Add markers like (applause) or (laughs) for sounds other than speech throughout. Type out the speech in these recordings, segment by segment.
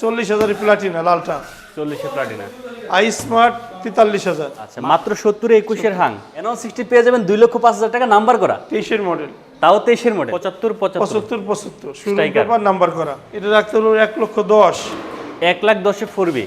চল্লিশ হাজার প্লাটিনা লালটা চল্লিশে প্লাটিনা আই স্মার্ট তেতাল্লিশ হাজার। আচ্ছা মাত্র সত্তরে একুশের হাং। এন সিক্সটি পেয়ে যাবেন দুই লক্ষ পাঁচ হাজার টাকা নাম্বার করা। তেইশের মডেল তাও তেইশের মডেল পঁচাত্তর পঁচাত্তর। পঁচাত্তর পঁচাত্তর। শুরু নাম্বার করা। এটা রাখতে হলো এক লক্ষ দশ। এক লাখ দশে ফোরবি।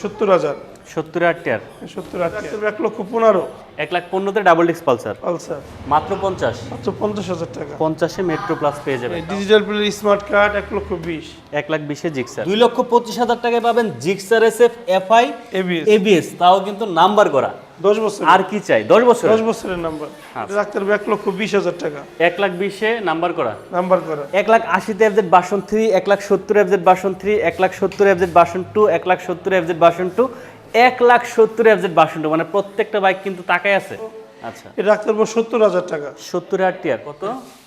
সত্তর হাজার। সত্তর আট টিয়ার। সত্তর হাজার এক লক্ষ পনেরো। এক লাখ পনেরোতে ডাবল ডিস্ক পালসার। পালসার। মাত্র পঞ্চাশ। মাত্র পঞ্চাশ হাজার টাকা। পঞ্চাশে মেট্রো প্লাস পেয়ে যাবেন। ডিজিটাল প্লেয়ার স্মার্ট কার্ড এক লক্ষ বিশ। এক লাখ বিশে জিক্সার দুই লক্ষ পঁচিশ হাজার টাকায় পাবেন Gixxer S F FI ABS ABS তাও কিন্তু নাম্বার করা। দশ বছর আর কি চাই? দশ বছর দশ বছরের নাম্বার। রাখতে হবে এক লক্ষ বিশ হাজার টাকা। এক লাখ বিশে নাম্বার করা। নাম্বার করা। এক লাখ আশিতে এফজেড বাসন থ্রি এক লাখ সত্তর এফজেড বাসন থ্রি এক লাখ সত্তর এফজেড বাসন টু এক লাখ সত্তর এফজেড বাসন টু এক লাখ সত্তর হাজার বাসন্ড মানে প্রত্যেকটা বাইক কিন্তু তাকাই আছে। আচ্ছা। এটা রাখতে পারব সত্তর হাজার টাকা। সত্তর হাজার টিয়ার কত?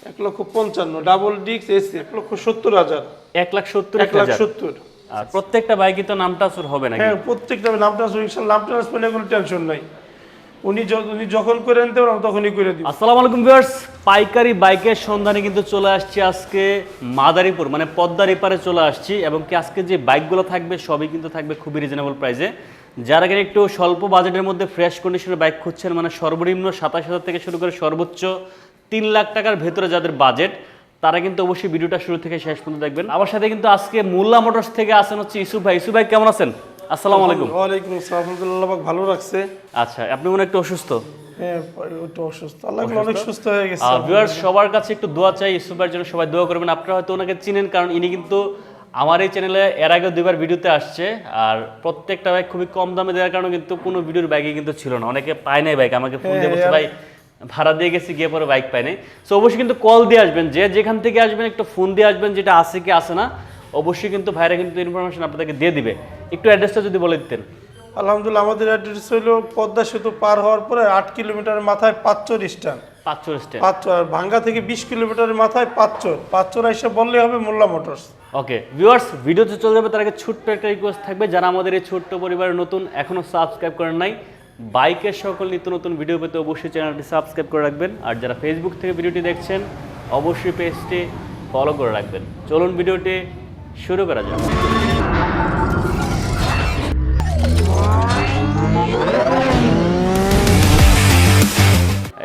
এক লক্ষ পঞ্চান্ন ডাবল ডিক্স এসি এক লক্ষ সত্তর হাজার। এক লাখ সত্তর এক লাখ সত্তর। আর প্রত্যেকটা বাইকই তো নামটা সুর হবে না হ্যাঁ প্রত্যেকটা নামটা সুর নামটা নাম ট্রান্সফার কোনো টেনশন নাই। উনি উনি যখন করে আনতে পারব, তখনই করে দিব। আসসালামু আলাইকুম ভিউয়ার্স, পাইকারি বাইকের সন্ধানে কিন্তু চলে আসছি আজকে মাদারীপুর মানে পদ্মার এপারে চলে আসছি এবং কি আজকে যে বাইকগুলো থাকবে, সবই কিন্তু থাকবে খুবই রিজনেবল প্রাইসে যারা কিনা একটু স্বল্প বাজেটের মধ্যে ফ্রেশ কন্ডিশনের বাইক খুঁজছেন মানে সর্বনিম্ন সাতাশ হাজার থেকে শুরু করে সর্বোচ্চ তিন লাখ টাকার ভেতরে যাদের বাজেট তারা কিন্তু অবশ্যই ভিডিওটা শুরু থেকে শেষ পর্যন্ত দেখবেন। আমার সাথে কিন্তু আজকে মোল্লা মোটরস থেকে আসেন হচ্ছে ইসুফ ভাই। ইসুফ ভাই, কেমন আছেন? আসসালামু আলাইকুম। ওয়ালাইকুম আসসালাম আলহামদুলিল্লাহ ভালো রাখছে। আচ্ছা আপনি মনে একটু অসুস্থ? হ্যাঁ হয়ে সবার কাছে একটু দোয়া চাই ইসুফের জন্য সবাই দোয়া করবেন। আপনারা হয়তো ওনাকে চিনেন কারণ ইনি কিন্তু আমার এই চ্যানেলে এর আগে দুইবার ভিডিওতে আসছে। আর প্রত্যেকটা বাইক খুবই কম দামে দেওয়ার কারণে কিন্তু কোনো ভিডিওর বাইকে কিন্তু ছিল না। অনেকে পায় নাই বাইক আমাকে ফোন দিয়ে বলছে ভাই ভাড়া দিয়ে গেছি গিয়ে পরে বাইক পাই নাই। সো অবশ্যই কিন্তু কল দিয়ে আসবেন। যে যেখান থেকে আসবেন একটু ফোন দিয়ে আসবেন যেটা আছে কি আছে না। অবশ্যই কিন্তু ভাইরা কিন্তু ইনফরমেশন আপনাদেরকে দিয়ে দিবে। একটু অ্যাড্রেসটা যদি বলে দিতেন। আলহামদুলিল্লাহ আমাদের অ্যাড্রেস হলো পদ্মা সেতু পার হওয়ার পরে আট কিলোমিটার মাথায় পাঁচচর স্ট্যান্ড পাঁচশো স্ট্যান্ড পাঁচচর ভাঙ্গা থেকে বিশ কিলোমিটারের মাথায় পাঁচচর। পাঁচচর এসে বললেই হবে মোল্লা মোটরস। ওকে ভিউয়ার্স ভিডিওতে চলে যাবে তার আগে ছোট্ট একটা রিকোয়েস্ট থাকবে। যারা আমাদের এই ছোট্ট পরিবারের নতুন এখনও সাবস্ক্রাইব করেন নাই বাইকের সকল নিত্য নতুন ভিডিও পেতে অবশ্যই চ্যানেলটি সাবস্ক্রাইব করে রাখবেন। আর যারা ফেসবুক থেকে ভিডিওটি দেখছেন অবশ্যই পেজটি ফলো করে রাখবেন। চলুন ভিডিওটি শুরু করা যাক।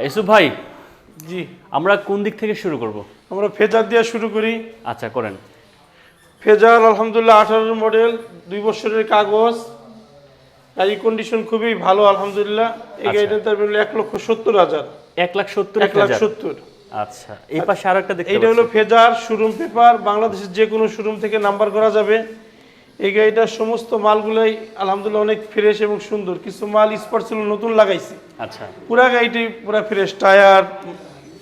ইসুফ ভাই জি। আমরা কোন দিক থেকে শুরু করব? আমরা ফেজার দিয়ে শুরু করি। আচ্ছা করেন। ফেজার আলহামদুলিল্লাহ আঠারো মডেল দুই বছরের কাগজ। গাড়ি কন্ডিশন খুবই ভালো আলহামদুলিল্লাহ। এই আচ্ছা। গাড়িটার দাম এক লক্ষ সত্তর হাজার। এক লাখ সত্তর এক লাখ সত্তর। আচ্ছা এই পাশে আরও একটা দেখতে এইটা হলো ফেজার শোরুম পেপার বাংলাদেশের যে কোনো শোরুম থেকে নাম্বার করা যাবে। এই গাড়িটার সমস্ত মালগুলোই আলহামদুলিল্লাহ অনেক ফ্রেশ এবং সুন্দর। কিছু মাল স্পট ছিল নতুন লাগাইছি। আচ্ছা। পুরা গাড়িটি পুরা ফ্রেশ টায়ার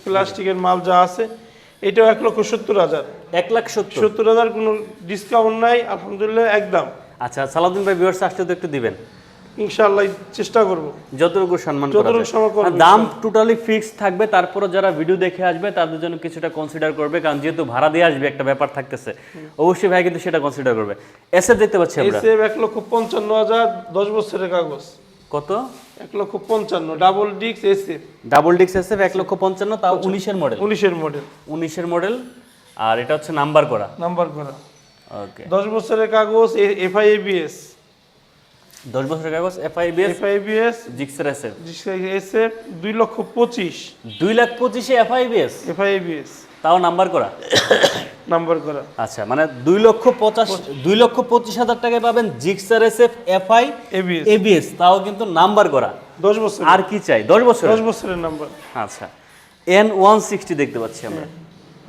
প্লাস্টিকের মাল যা আছে এটাও এক লক্ষ সত্তর হাজার। এক লাখ সত্তর? হাজার কোনো ডিসকাউন্ট নাই আলহামদুলিল্লাহ একদম। আচ্ছা সালাউদ্দিন ভাই ভিউয়ার্স আসতে তো একটু দিবেন। ইনশাআল্লাহ চেষ্টা করব। যতটুকু সম্মান যতটুকু। সম্মান দাম টোটালি ফিক্সড থাকবে তারপরে যারা ভিডিও দেখে আসবে তাদের জন্য কিছুটা কনসিডার করবে কারণ যেহেতু ভাড়া দিয়ে আসবে একটা ব্যাপার থাকতেছে। অবশ্যই ভাই কিন্তু সেটা কনসিডার করবে। এসএফ দেখতে পাচ্ছি আমরা। এসএফ লক্ষ পঞ্চান্ন হাজার দশ বছরের কাগজ। কত? এক লক্ষ পঞ্চান্ন ডাবল ডিস্ক এসএফ ডাবল ডিক্স এসএফ এক লক্ষ পঞ্চান্ন তাও উনিশের মডেল উনিশের মডেল উনিশের মডেল আর এটা হচ্ছে নাম্বার করা। নাম্বার করা। ওকে দশ বছরের কাগজ এফআইএবিএস দশ বছরের কাগজ এফআইবিএস এফআইবিএস জিক্সের এসএফ এসএফ দুই লক্ষ পঁচিশ। দুই লাখ পঁচিশে এফআইবিএস এফআইবিএস তাও নাম্বার করা? নাম্বার করা। আচ্ছা মানে দুই লক্ষ পঞ্চাশ দুই লক্ষ পঁচিশ হাজার টাকায় পাবেন Gixxer S F FI ABS ABS তাও কিন্তু নাম্বার করা। দশ বছর আর কি চাই? দশ বছর দশ বছরের নাম্বার। আচ্ছা এন ওয়ান সিক্সটি দেখতে পাচ্ছি আমরা।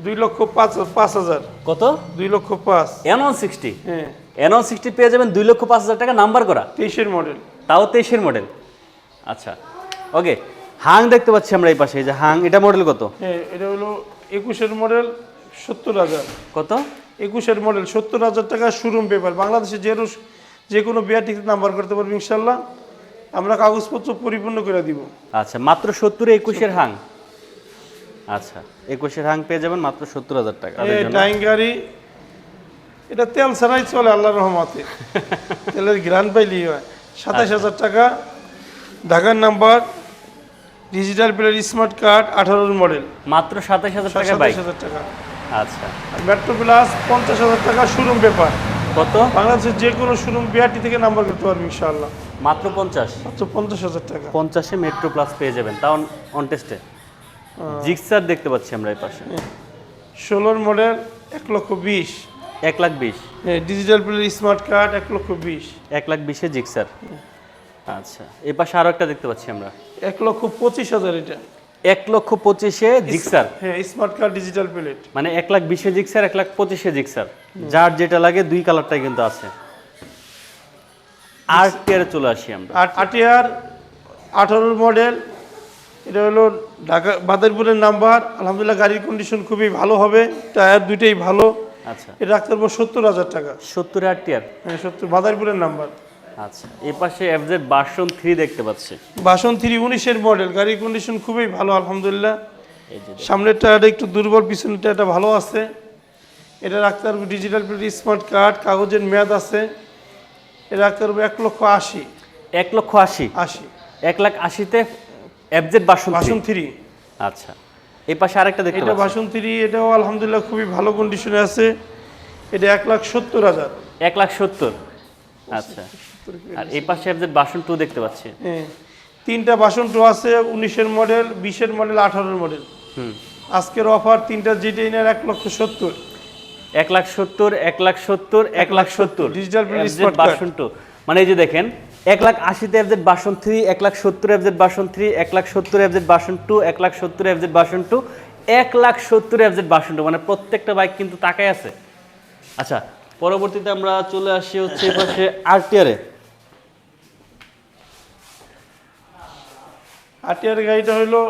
দুই লক্ষ পাঁচ পাঁচ হাজার। কত? দুই লক্ষ পাঁচ। এন ওয়ান সিক্সটি হ্যাঁ। এন ওয়ান সিক্সটি পেয়ে যাবেন দুই লক্ষ পাঁচ হাজার টাকা নাম্বার করা। তেইশের মডেল তাও তেইশের মডেল আচ্ছা ওকে হাং দেখতে পাচ্ছি আমরা এই পাশে এই যে হাং এটা মডেল কত? হ্যাঁ এটা হলো একুশের মডেল সত্তর হাজার। কত? একুশের মডেল সত্তর হাজার টাকা শোরুম পেপার বাংলাদেশে যে যে কোনো বিয়ার টিকিট নাম্বার করতে পারব ইনশাল্লাহ। আমরা কাগজপত্র পরিপূর্ণ করে দিব। আচ্ছা মাত্র সত্তরে একুশের হাং। আচ্ছা একুশের হাং পেয়ে যাবেন মাত্র সত্তর হাজার টাকা। ডাইং গাড়ি এটা তেল ছাড়াই চলে আল্লাহ রহমতে। (laughs) তেলের গ্রান পাইলেই হয়। সাতাশ হাজার টাকা। ঢাকার number digital player smart card আঠারোর মডেল মাত্র সাতাশ হাজার টাকা সাতাশ হাজার টাকা। আচ্ছা। মেট্রো প্লাস পঞ্চাশ হাজার টাকা শোরুম পেপার কত? বাংলাদেশের যে কোনো শোরুম বিআরটি থেকে নাম্বার করতে পারবে ইনশাআল্লাহ। মাত্র পঞ্চাশ? মাত্র পঞ্চাশ হাজার টাকা। পঞ্চাশে মেট্রো প্লাস পেয়ে যাবেন। তাও অন টেস্টে জিক্সার দেখতে পাচ্ছি আমরা এই পাশে। ষোলোর মডেল এক লক্ষ বিশ। এক লাখ বিশ। ডিজিটাল প্লের স্মার্ট কার্ড এক লক্ষ বিশ। এক লাখ বিশে জিক্সার। আচ্ছা এই পাশে আরও একটা দেখতে পাচ্ছি আমরা। এক লক্ষ পঁচিশ হাজার এটা। এক লক্ষ পঁচিশে জিক্সার। হ্যাঁ স্মার্ট কার্ড ডিজিটাল প্লেট মানে এক লাখ বিশে জিক্সার এক লাখ পঁচিশে জিক্সার। যার যেটা লাগে দুই কালারটাই কিন্তু আছে। আর টিয়ারে চলে আসি আমরা। আর আটিয়ার আঠারোর মডেল এটা হলো ঢাকা বাদারপুরের নাম্বার আলহামদুলিল্লাহ গাড়ির কন্ডিশন খুবই ভালো হবে। টায়ার দুইটাই ভালো। আচ্ছা। এটা রাখতে পারব সত্তর হাজার টাকা। সত্তরে আর টিয়ার? হ্যাঁ সত্তর বাদারপুরের নাম্বার। আচ্ছা এই পাশে এফজেড বাসন থ্রি দেখতে পাচ্ছি। বাসন থ্রি উনিশের মডেল গাড়ির কন্ডিশন খুবই ভালো আলহামদুলিল্লাহ। সামনের টায়ারটা একটু দুর্বল পিছনের টায়ারটা ভালো আছে। এটা রাখতে পারব ডিজিটাল প্লেট স্মার্ট কার্ড কাগজের মেয়াদ আছে। এটা রাখতে পারব এক লক্ষ আশি। এক লক্ষ আশি? আশি। এক লাখ আশিতে এফজেড বাসন বাসন থ্রি আচ্ছা। এই পাশে আরেকটা দেখতে এটা পাচ্ছি। বাসন থ্রি এটাও আলহামদুলিল্লাহ খুবই ভালো কন্ডিশনে আছে। এটা এক লাখ সত্তর হাজার। এক লাখ সত্তর। আচ্ছা। আর এই পাশে এফজেড বাসন টু দেখতে পাচ্ছি। হ্যাঁ। তিনটা বাসন টু আছে উনিশের মডেল বিশের মডেল আঠারোর মডেল হুম। আজকের অফার তিনটা জিটি নেয় এক লক্ষ সত্তর। এক লাখ সত্তর এক লাখ সত্তর এক লাখ সত্তর। Card। বাসন টু মানে এই যে দেখেন এক লাখ আশিতে এফজেড বাসন থ্রি এক লাখ সত্তর এফজেড বাসন থ্রি এক লাখ সত্তর এফজেড বাসন টু এক লাখ সত্তর এফজেড বাসন টু এক লাখ সত্তর এফজেড বাসন টু মানে প্রত্যেকটা বাইক কিন্তু তাকাই আছে। আচ্ছা পরবর্তীতে আমরা চলে আসি হচ্ছে পাশে আরটিআরে আটিয়ার গাড়িটা হলো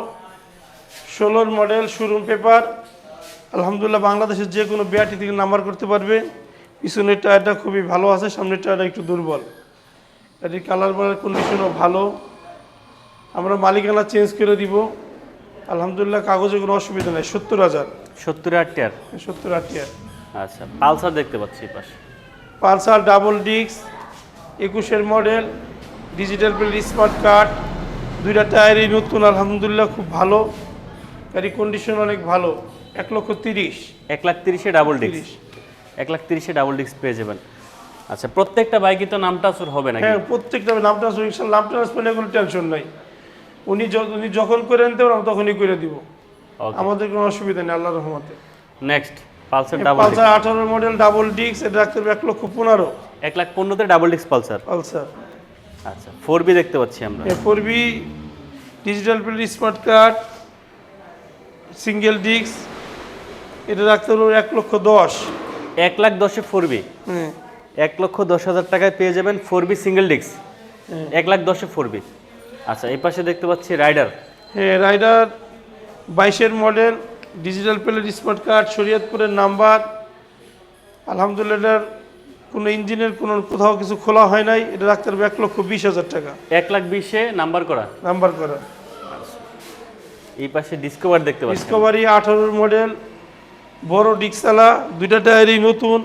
ষোলোর মডেল শোরুম পেপার আলহামদুলিল্লাহ বাংলাদেশের যে কোনো বিআরটি থেকে নাম্বার করতে পারবে। পিছনের টায়ারটা খুবই ভালো আছে, সামনের টায়ারটা একটু দুর্বল। এটির কালার বালার কন্ডিশনও ভালো। আমরা মালিকানা চেঞ্জ করে দিব। আলহামদুলিল্লাহ কাগজে কোনো অসুবিধা নেই। সত্তর হাজার। সত্তর আরটিআর সত্তর আটিয়ার আচ্ছা পালসার দেখতে পাচ্ছি পাশে। পালসার ডাবল ডিস্ক একুশের model digital plate smart card দুইটা টায়ারই নতুন আলহামদুলিল্লাহ খুব ভালো। গাড়ি কন্ডিশন অনেক ভালো। এক লক্ষ তিরিশ। এক লাখ তিরিশে ডাবল ডিস্ক এক লাখ তিরিশে ডাবল ডিস্ক পেয়ে যাবেন। আচ্ছা প্রত্যেকটা বাইকই তো নামটা সুর হবে না হ্যাঁ প্রত্যেকটা নাম ট্রান্সফার ইনশাল্লাহ নাম ট্রান্সফার নিয়ে কোনো টেনশন নাই। উনি উনি যখন করে আনতে পারব তখনই করে দিব। আমাদের কোনো অসুবিধা নেই আল্লাহ রহমতে। নেক্সট পালসার ডাবল পালসার আঠারো মডেল ডাবল ডিস্ক এটা রাখতে হবে এক লক্ষ পনেরো। এক লাখ পনেরোতে ডাবল ডিস্ক পালসার পালসার আচ্ছা ফোর বি দেখতে পাচ্ছি আমরা। এরপর B digital plate smart card single disc এটা রাখতে হলো এক লক্ষ দশ। এক লাখ দশে ফোর বি হ্যাঁ। এক লক্ষ দশ হাজার টাকায় পেয়ে যাবেন ফোর বি সিঙ্গেল ডিস্ক। হ্যাঁ। এক লাখ দশে ফোর বি। আচ্ছা এই পাশে দেখতে পাচ্ছি রাইডার। হ্যাঁ রাইডার বাইশের model digital plate smart card শরীয়তপুরের নাম্বার। আলহামদুলিল্লাহ কোনো ইঞ্জিনের কোনো কোথাও কিছু খোলা হয় নাই। এটা রাখতে হবে এক লক্ষ বিশ হাজার টাকা। এক লাখ বিশে নাম্বার করা। নাম্বার করা। এই পাশে ডিসকভার দেখতে পাচ্ছি ডিসকভারি আঠারোর মডেল বড় ডিক্সালা দুইটা টায়ারই নতুন।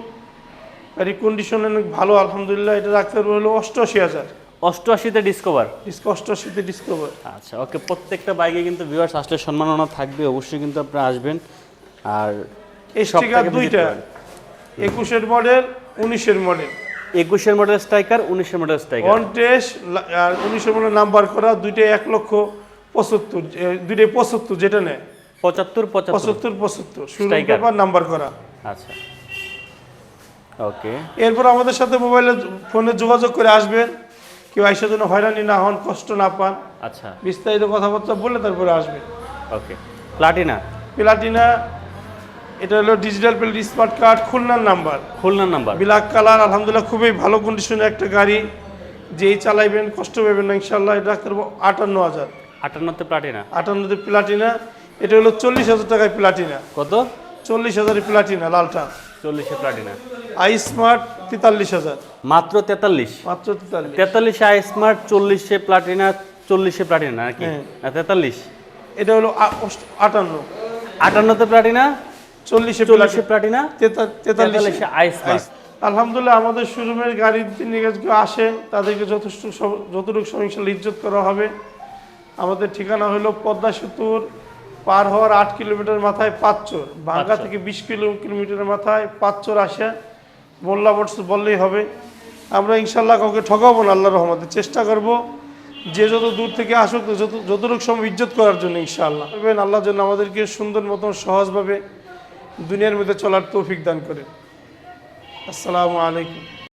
গাড়ি কন্ডিশন অনেক ভালো আলহামদুলিল্লাহ এটা রাখতে হবে হলো অষ্টআশি হাজার। অষ্টআশিতে ডিসকভার অষ্টআশিতে ডিসকভার আচ্ছা ওকে প্রত্যেকটা বাইকে কিন্তু ভিউয়ার্স আসলে সম্মাননা থাকবে অবশ্যই কিন্তু আপনারা আসবেন। আর দুইটা একুশের মডেল উনিশের মডেল একুশের মডেল স্ট্রাইকার উনিশের মডেল স্ট্রাইকার ওয়ান টেস্ট আর উনিশের মডেল নাম্বার করা দুইটাই এক লক্ষ পঁচাত্তর দুইটাই পঁচাত্তর যেটা নেয়। পঁচাত্তর পঁচাত্তর। পঁচাত্তর পঁচাত্তর। নাম্বার করা। আচ্ছা। ওকে এরপর আমাদের সাথে মোবাইলে ফোনে যোগাযোগ করে আসবেন। কেউ আইসা যেন হয়রানি না হন কষ্ট না পান। আচ্ছা। বিস্তারিত কথাবার্তা বলে তারপরে আসবেন। ওকে প্লাটিনা প্লাটিনা এটা হলো ডিজিটাল প্লেট স্মার্ট কার্ড খুলনার নাম্বার। খুলনার নাম্বার? ব্ল্যাক কালার আলহামদুলিল্লাহ খুবই ভালো কন্ডিশনের একটা গাড়ি। যেই চালাইবেন কষ্ট পাবেন না ইনশাল্লাহ এটা পারব আটান্ন হাজার। আটান্নতে প্লাটিনা আটান্নতে প্লাটিনা এটা হলো চল্লিশ হাজার টাকায় প্লাটিনা কত? চল্লিশ হাজারের প্লাটিনা লালটা। চল্লিশে প্লাটিনা আই স্মার্ট তেতাল্লিশ হাজার। মাত্র তেতাল্লিশ? মাত্র তেতাল্লিশ। তেতাল্লিশে আই স্মার্ট চল্লিশে প্লাটিনা চল্লিশে প্লাটিনা নাকি? হ্যাঁ। না তেতাল্লিশ। এটা হলো আটান্ন। আটান্নতে প্লাটিনা? চল্লিশে চল্লিশে প্লাটিনা। তেতা- তেতাল্লিশে। ISmart. আলহামদুলিল্লাহ আমাদের শোরুমের গাড়ির কেউ আসেন তাদেরকে যথেষ্ট যতটুকু সহিংসাল ইজ্জত করা হবে। আমাদের ঠিকানা হলো পদ্মা সেতুর পার হওয়ার আট কিলোমিটার মাথায় পাঁচচর। বাঙ্গা পাঁচচর। থেকে বিশ কিলো কিলোমিটারের মাথায় পাঁচচর আসে। মোল্লা বটস বললেই হবে। আমরা ইনশাল্লাহ কাউকে ঠকাবো না আল্লাহ রহমতে চেষ্টা করব। যে যত দূর থেকে আসুক, যত, যতটুকু সময় ইজ্জত করার জন্য ইনশাআল্লাহ। করবেন, আল্লাহ জন্য আমাদেরকে সুন্দর মতন, সহজভাবে দুনিয়ার মধ্যে চলার তৌফিক দান করে আসসালামু আলাইকুম।